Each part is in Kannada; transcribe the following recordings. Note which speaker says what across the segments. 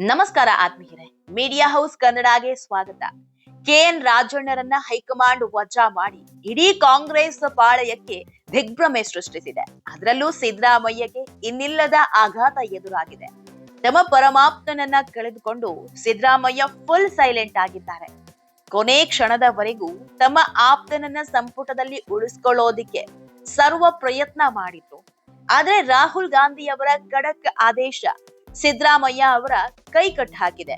Speaker 1: ನಮಸ್ಕಾರ ಆತ್ಮೀಯರೇ. ಮೀಡಿಯಾ ಹೌಸ್ ಕನ್ನಡಗೆ ಸ್ವಾಗತ. ಕೆಎನ್ ರಾಜಣ್ಣರನ್ನ ಹೈಕಮಾಂಡ್ ವಜಾ ಮಾಡಿ ಇಡೀ ಕಾಂಗ್ರೆಸ್ ಪಾಳಯಕ್ಕೆ ದಿಗ್ಭ್ರಮೆ ಸೃಷ್ಟಿಸಿದೆ. ಅದರಲ್ಲೂ ಸಿದ್ದರಾಮಯ್ಯಗೆ ಇನ್ನಿಲ್ಲದ ಆಘಾತ ಎದುರಾಗಿದೆ. ತಮ್ಮ ಪರಮಾಪ್ತನನ್ನ ಕಳೆದುಕೊಂಡು ಸಿದ್ದರಾಮಯ್ಯ ಫುಲ್ ಸೈಲೆಂಟ್ ಆಗಿದ್ದಾರೆ. ಕೊನೆ ಕ್ಷಣದವರೆಗೂ ತಮ್ಮ ಆಪ್ತನನ್ನ ಸಂಪುಟದಲ್ಲಿ ಉಳಿಸ್ಕೊಳ್ಳೋದಿಕ್ಕೆ ಸರ್ವ ಪ್ರಯತ್ನ ಮಾಡಿದ್ರು. ಆದ್ರೆ ರಾಹುಲ್ ಗಾಂಧಿ ಅವರ ಖಡಕ್ ಆದೇಶ ಸಿದ್ದರಾಮಯ್ಯ ಅವರ ಕೈಕಟ್ ಹಾಕಿದೆ.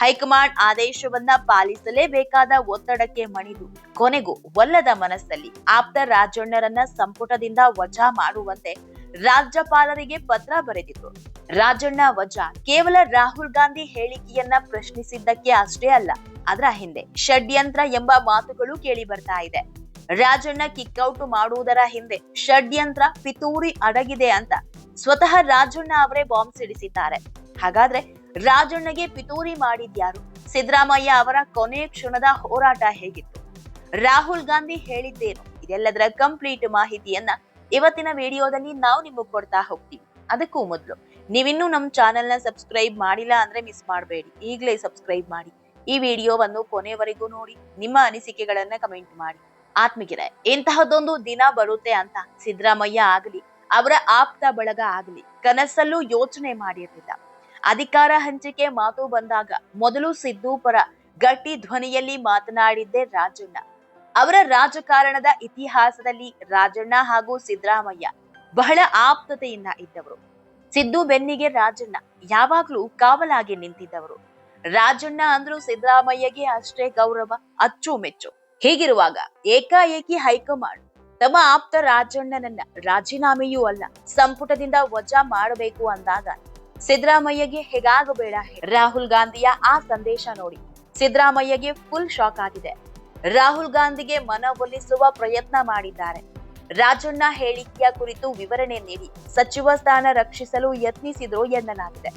Speaker 1: ಹೈಕಮಾಂಡ್ ಆದೇಶವನ್ನ ಪಾಲಿಸಲೇಬೇಕಾದ ಒತ್ತಡಕ್ಕೆ ಮಣಿದು ಕೊನೆಗೂ ಒಲ್ಲದ ಮನಸ್ಸಲ್ಲಿ ಆಪ್ತ ರಾಜಣ್ಣರನ್ನ ಸಂಪುಟದಿಂದ ವಜಾ ಮಾಡುವಂತೆ ರಾಜ್ಯಪಾಲರಿಗೆ ಪತ್ರ ಬರೆದಿದ್ರು. ರಾಜಣ್ಣ ವಜಾ ಕೇವಲ ರಾಹುಲ್ ಗಾಂಧಿ ಹೇಳಿಕೆಯನ್ನ ಪ್ರಶ್ನಿಸಿದ್ದಕ್ಕೆ ಅಷ್ಟೇ ಅಲ್ಲ, ಅದರ ಹಿಂದೆ ಷಡ್ಯಂತ್ರ ಎಂಬ ಮಾತುಗಳು ಕೇಳಿ ಬರ್ತಾ ಇದೆ. ರಾಜಣ್ಣ ಕಿಕ್ಔಟ್ ಮಾಡುವುದರ ಹಿಂದೆ ಷಡ್ಯಂತ್ರ ಪಿತೂರಿ ಅಡಗಿದೆ ಅಂತ ಸ್ವತಃ ರಾಜಣ್ಣ ಅವರೇ ಬಾಂಬ್ ಸಿಡಿಸಿದ್ದಾರೆ ಹಾಗಾದ್ರೆ ರಾಜಣ್ಣಗೆ ಪಿತೂರಿ ಮಾಡಿದ್ಯಾರು? ಸಿದ್ದರಾಮಯ್ಯ ಅವರ ಕೊನೆ ಕ್ಷಣದ ಹೋರಾಟ ಹೇಗಿತ್ತು? ರಾಹುಲ್ ಗಾಂಧಿ ಹೇಳಿದ್ದೇನು? ಇದೆಲ್ಲದರ ಕಂಪ್ಲೀಟ್ ಮಾಹಿತಿಯನ್ನ ಇವತ್ತಿನ ವಿಡಿಯೋದಲ್ಲಿ ನಾವು ನಿಮಗೆ ಕೊಡ್ತಾ ಹೋಗ್ತೀವಿ. ಅದಕ್ಕೂ ಮೊದಲು, ನೀವಿನ್ನೂ ನಮ್ಮ ಚಾನೆಲ್ನ ಸಬ್ಸ್ಕ್ರೈಬ್ ಮಾಡಿಲ್ಲ ಅಂದ್ರೆ ಮಿಸ್ ಮಾಡಬೇಡಿ. ಈಗಲೇ ಸಬ್ಸ್ಕ್ರೈಬ್ ಮಾಡಿ. ಈ ವಿಡಿಯೋವನ್ನು ಕೊನೆವರೆಗೂ ನೋಡಿ, ನಿಮ್ಮ ಅನಿಸಿಕೆಗಳನ್ನ ಕಮೆಂಟ್ ಮಾಡಿ. ಆತ್ಮಿಕರೇ ಇಂತಹದೊಂದು ದಿನ ಬರುತ್ತೆ ಅಂತ ಸಿದ್ದರಾಮಯ್ಯ ಆಗಲಿ, ಅವರ ಆಪ್ತ ಬಳಗ ಆಗಲಿ, ಕನಸಲ್ಲೂ ಯೋಚನೆ ಮಾಡಿರಲಿಲ್ಲ. ಅಧಿಕಾರ ಹಂಚಿಕೆ ಮಾತು ಬಂದಾಗ ಮೊದಲು ಸಿದ್ದು ಪರ ಗಟ್ಟಿ ಧ್ವನಿಯಲ್ಲಿ ಮಾತನಾಡಿದ್ದೆ ರಾಜಣ್ಣ. ಅವರ ರಾಜಕಾರಣದ ಇತಿಹಾಸದಲ್ಲಿ ರಾಜಣ್ಣ ಹಾಗೂ ಸಿದ್ದರಾಮಯ್ಯ ಬಹಳ ಆಪ್ತತೆಯಿಂದ ಇದ್ದವರು. ಸಿದ್ದು ಬೆನ್ನಿಗೆ ರಾಜಣ್ಣ, ಯಾವಾಗ್ಲೂ ಕಾವಲಾಗಿ ನಿಂತಿದ್ದವರು. ರಾಜಣ್ಣ ಅಂದ್ರೂ ಸಿದ್ದರಾಮಯ್ಯಗೆ ಅಷ್ಟೇ ಗೌರವ, ಅಚ್ಚುಮೆಚ್ಚು. ಹೀಗಿರುವಾಗ ಏಕಾಏಕಿ ಹೈಕಮಾಂಡ್ ತಮ್ಮ ಆಪ್ತ ರಾಜಣ್ಣನನ್ನ ರಾಜೀನಾಮೆಯೂ ಅಲ್ಲ, ಸಂಪುಟದಿಂದ ವಜಾ ಮಾಡಬೇಕು ಅಂದಾಗ ಸಿದ್ದರಾಮಯ್ಯಗೆ ಹೇಗಾಗಬೇಡ ರಾಹುಲ್ ಗಾಂಧಿಯ ಆ ಸಂದೇಶ ನೋಡಿ. ಸಿದ್ದರಾಮಯ್ಯಗೆ ಫುಲ್ ಶಾಕ್ ಆಗಿದೆ. ರಾಹುಲ್ ಗಾಂಧಿಗೆ ಮನವೊಲಿಸುವ ಪ್ರಯತ್ನ ಮಾಡಿದ್ದಾರೆ. ರಾಜಣ್ಣ ಹೇಳಿಕೆಯ ಕುರಿತು ವಿವರಣೆ ನೀಡಿ, ಸಚಿವ ಸ್ಥಾನ ರಕ್ಷಿಸಲು ಯತ್ನಿಸಿದ್ರು ಎನ್ನಲಾಗಿದೆ.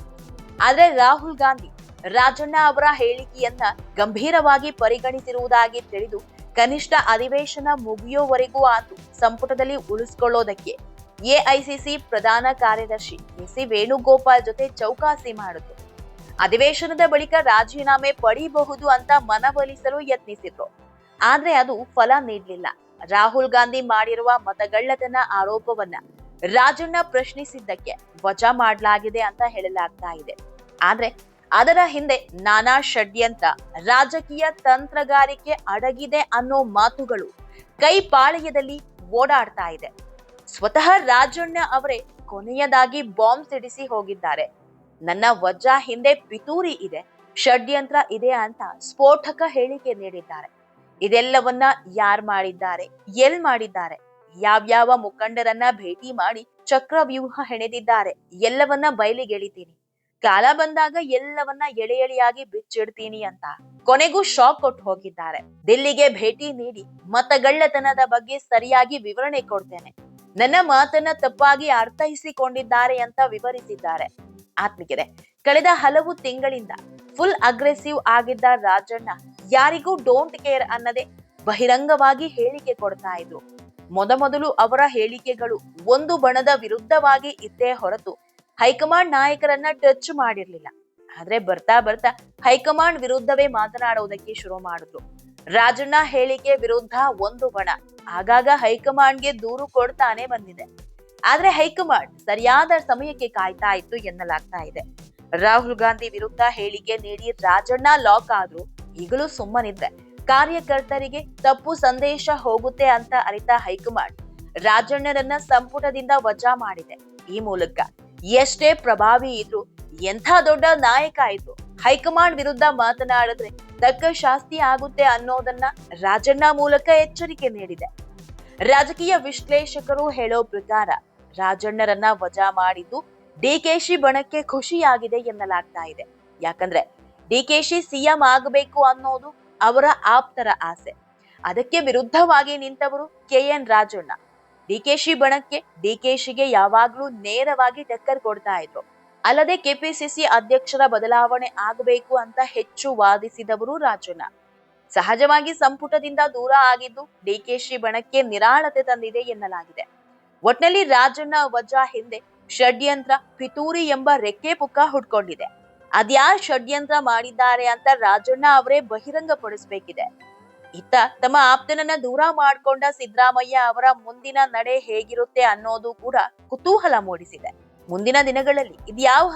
Speaker 1: ಆದ್ರೆ ರಾಹುಲ್ ಗಾಂಧಿ ರಾಜಣ್ಣ ಅವರ ಹೇಳಿಕೆಯನ್ನ ಗಂಭೀರವಾಗಿ ಪರಿಗಣಿಸಿರುವುದಾಗಿ ತಿಳಿದು ಕನಿಷ್ಠ ಅಧಿವೇಶನ ಮುಗಿಯುವವರೆಗೂ ಆತು ಸಂಪುಟದಲ್ಲಿ ಉಳಿಸಿಕೊಳ್ಳೋದಕ್ಕೆ ಎಐಸಿಸಿ ಪ್ರಧಾನ ಕಾರ್ಯದರ್ಶಿ ಎಸಿ ವೇಣುಗೋಪಾಲ್ ಜೊತೆ ಚೌಕಾಸಿ ಮಾಡಿತು ಅಧಿವೇಶನದ ಬಳಿಕ ರಾಜೀನಾಮೆ ಪಡೀಬಹುದು ಅಂತ ಮನವೊಲಿಸಲು ಯತ್ನಿಸಿದ್ರು. ಆದ್ರೆ ಅದು ಫಲ ನೀಡಲಿಲ್ಲ. ರಾಹುಲ್ ಗಾಂಧಿ ಮಾಡಿರುವ ಮತಗಳ್ಳತನ ಆರೋಪವನ್ನ ರಾಜಣ್ಣ ಪ್ರಶ್ನಿಸಿದ್ದಕ್ಕೆ ವಜಾ ಮಾಡಲಾಗಿದೆ ಅಂತ ಹೇಳಲಾಗ್ತಾ ಇದೆ. ಆದ್ರೆ ಅದರ ಹಿಂದೆ ನಾನಾ ಷಡ್ಯಂತ್ರ ರಾಜಕೀಯ ತಂತ್ರಗಾರಿಕೆ ಅಡಗಿದೆ ಅನ್ನೋ ಮಾತುಗಳು ಕೈ ಪಾಳಿಯದಲ್ಲಿ ಓಡಾಡ್ತಾ ಇದೆ. ಸ್ವತಃ ರಾಜಣ್ಣ ಅವರೇ ಕೊನೆಯದಾಗಿ ಬಾಂಬ್ ಸಿಡಿಸಿ ಹೋಗಿದ್ದಾರೆ. ನನ್ನ ವಜ್ರ ಹಿಂದೆ ಪಿತೂರಿ ಇದೆ, ಷಡ್ಯಂತ್ರ ಇದೆ ಅಂತ ಸ್ಫೋಟಕ ಹೇಳಿಕೆ ನೀಡಿದ್ದಾರೆ. ಇದೆಲ್ಲವನ್ನ ಯಾರ್ ಮಾಡಿದ್ದಾರೆ, ಎಲ್ ಮಾಡಿದ್ದಾರೆ, ಯಾವ್ಯಾವ ಮುಖಂಡರನ್ನ ಭೇಟಿ ಮಾಡಿ ಚಕ್ರವ್ಯೂಹ ಹೆಣೆದಿದ್ದಾರೆ, ಎಲ್ಲವನ್ನ ಬಯಲಿಗೆಳಿತೀನಿ. ಕಾಲ ಬಂದಾಗ ಎಲ್ಲವನ್ನ ಎಳೆ ಎಳೆಯಾಗಿ ಬಿಚ್ಚಿಡ್ತೀನಿ ಅಂತ ಕೊನೆಗೂ ಶಾಕ್ ಕೊಟ್ಟು ಹೋಗಿದ್ದಾರೆ. ದಿಲ್ಲಿಗೆ ಭೇಟಿ ನೀಡಿ ಮತಗಳ್ಳತನದ ಬಗ್ಗೆ ಸರಿಯಾಗಿ ವಿವರಣೆ ಕೊಡ್ತೇನೆ. ನನ್ನ ಮಾತನ್ನ ತಪ್ಪಾಗಿ ಅರ್ಥೈಸಿಕೊಂಡಿದ್ದಾರೆ ಅಂತ ವಿವರಿಸಿದ್ದಾರೆ. ಆತ್ಮಿಕರೆ ಕಳೆದ ಹಲವು ತಿಂಗಳಿಂದ ಫುಲ್ ಅಗ್ರೆಸಿವ್ ಆಗಿದ್ದ ರಾಜಣ್ಣ ಯಾರಿಗೂ ಡೋಂಟ್ ಕೇರ್ ಅನ್ನದೆ ಬಹಿರಂಗವಾಗಿ ಹೇಳಿಕೆ ಕೊಡ್ತಾ ಇದ್ರು. ಮೊದಮೊದಲು ಅವರ ಹೇಳಿಕೆಗಳು ಒಂದು ಬಣದ ವಿರುದ್ಧವಾಗಿ ಇದ್ದೇ ಹೊರತು ಹೈಕಮಾಂಡ್ ನಾಯಕರನ್ನ ಟಚ್ ಮಾಡಿರ್ಲಿಲ್ಲ. ಆದ್ರೆ ಬರ್ತಾ ಬರ್ತಾ ಹೈಕಮಾಂಡ್ ವಿರುದ್ಧವೇ ಮಾತನಾಡುವುದಕ್ಕೆ ಶುರು ಮಾಡಿದ್ರು. ರಾಜಣ್ಣ ಹೇಳಿಕೆ ವಿರುದ್ಧ ಒಂದು ಬಣ. ಆಗಾಗ ಹೈಕಮಾಂಡ್ಗೆ ದೂರು ಕೊಡ್ತಾನೆ ಬಂದಿದೆ. ಆದ್ರೆ ಹೈಕಮಾಂಡ್ ಸರಿಯಾದ ಸಮಯಕ್ಕೆ ಕಾಯ್ತಾ ಇತ್ತು ಎನ್ನಲಾಗ್ತಾ ಇದೆ. ರಾಹುಲ್ ಗಾಂಧಿ ವಿರುದ್ಧ ಹೇಳಿಕೆ ನೀಡಿ ರಾಜಣ್ಣ ಲಾಕ್ ಆದ್ರು ಈಗಲೂ ಸುಮ್ಮನಿದ್ದೆ. ಕಾರ್ಯಕರ್ತರಿಗೆ ತಪ್ಪು ಸಂದೇಶ ಹೋಗುತ್ತೆ ಅಂತ ಅರಿತ ಹೈಕಮಾಂಡ್ ರಾಜಣ್ಣರನ್ನ ಸಂಪುಟದಿಂದ ವಜಾ ಮಾಡಿದೆ. ಈ ಮೂಲಕ ಎಷ್ಟೇ ಪ್ರಭಾವಿ ಇದ್ರು, ಎಂಥ ದೊಡ್ಡ ನಾಯಕ ಇದ್ರು, ಹೈಕಮಾಂಡ್ ವಿರುದ್ಧ ಮಾತನಾಡಿದ್ರೆ ತಕ್ಕ ಶಾಸ್ತಿ ಆಗುತ್ತೆ ಅನ್ನೋದನ್ನ ರಾಜಣ್ಣ ಮೂಲಕ ಎಚ್ಚರಿಕೆ ನೀಡಿದೆ. ರಾಜಕೀಯ ವಿಶ್ಲೇಷಕರು ಹೇಳೋ ಪ್ರಕಾರ, ರಾಜಣ್ಣರನ್ನ ವಜಾ ಮಾಡಿದ್ದು ಡಿಕೆಶಿ ಬಣಕ್ಕೆ ಖುಷಿಯಾಗಿದೆ ಎನ್ನಲಾಗ್ತಾ ಇದೆ. ಯಾಕಂದ್ರೆ ಡಿಕೆಶಿ ಸಿಎಂ ಆಗಬೇಕು ಅನ್ನೋದು ಅವರ ಆಪ್ತರ ಆಸೆ. ಅದಕ್ಕೆ ವಿರುದ್ಧವಾಗಿ ನಿಂತವರು ಕೆ ಎನ್ ರಾಜಣ್ಣ. ಡಿಕೆಶಿ ಬಣಕ್ಕೆ ಡಿಕೆಶಿಗೆ ಯಾವಾಗ್ಲೂ ನೇರವಾಗಿ ಟಕ್ಕರ್ ಕೊಡ್ತಾ ಇದ್ರು. ಅಲ್ಲದೆ ಕೆಪಿಸಿಸಿ ಅಧ್ಯಕ್ಷರ ಬದಲಾವಣೆ ಆಗಬೇಕು ಅಂತ ಹೆಚ್ಚು ವಾದಿಸಿದವರು ರಾಜಣ್ಣ. ಸಹಜವಾಗಿ ಸಂಪುಟದಿಂದ ದೂರ ಆಗಿದ್ದು ಡಿಕೆಶಿ ಬಣಕ್ಕೆ ನಿರಾಳತೆ ತಂದಿದೆ ಎನ್ನಲಾಗಿದೆ. ಒಟ್ನಲ್ಲಿ ರಾಜಣ್ಣ ವಜಾ ಹಿಂದೆ ಷಡ್ಯಂತ್ರ ಪಿತೂರಿ ಎಂಬ ರೆಕ್ಕೆ ಪುಕ್ಕ ಹುಟ್ಕೊಂಡಿದೆ ಅದ್ಯಾ ಷಡ್ಯಂತ್ರ ಮಾಡಿದ್ದಾರೆ ಅಂತ ರಾಜಣ್ಣ ಅವರೇ ಬಹಿರಂಗಪಡಿಸ್ಬೇಕಿದೆ. ಇತ್ತ ತಮ್ಮ ಆಪ್ತನನ್ನ ದೂರ ಮಾಡ್ಕೊಂಡ ಸಿದ್ದರಾಮಯ್ಯ ಅವರ ಮುಂದಿನ ನಡೆ ಹೇಗಿರುತ್ತೆ ಅನ್ನೋದು ಕೂಡ ಕುತೂಹಲ ಮೂಡಿಸಿದೆ. ಮುಂದಿನ ದಿನಗಳಲ್ಲಿ ಇದ್ಯಾವ